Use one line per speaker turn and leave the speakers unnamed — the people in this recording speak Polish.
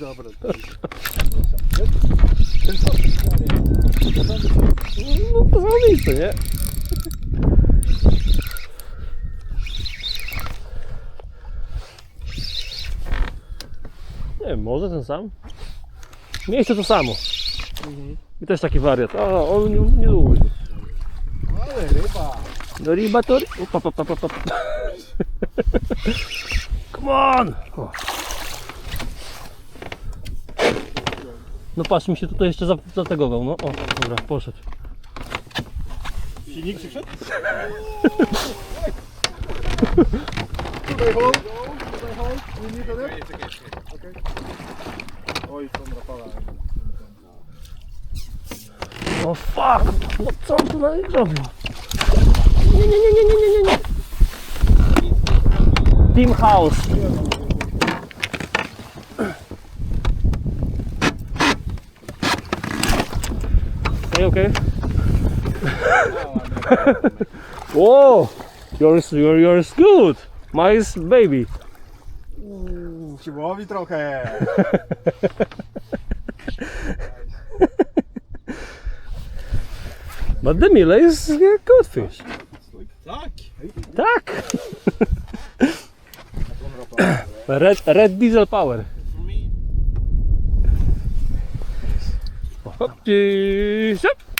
Dobra.
No to samo miejsce, nie? Nie wiem, może ten sam? Miejsce to samo. I też taki wariat. A, on nie, nie dłuży.
Ale ryba.
Do riba to... Upa, pa, pa, pa, pa. Come on! O. No patrz, mi się tutaj jeszcze za- zategował, no. O, dobra, poszedł.
Silnik przyszedł? Tutaj hold. Tutaj hold. Need a net. Okay. Oj, są rapala.
O fuck! No co on tu na nich robił? Nie, nie, nie, nie, nie, nie, nie, nie. Team House. You okay? Whoa! Yours, your, yours good. Mine's baby.
Siłowi trochę.
But the Mila is a good fish.
Tak.
Tak! Red, red diesel power. Hop, geez, up.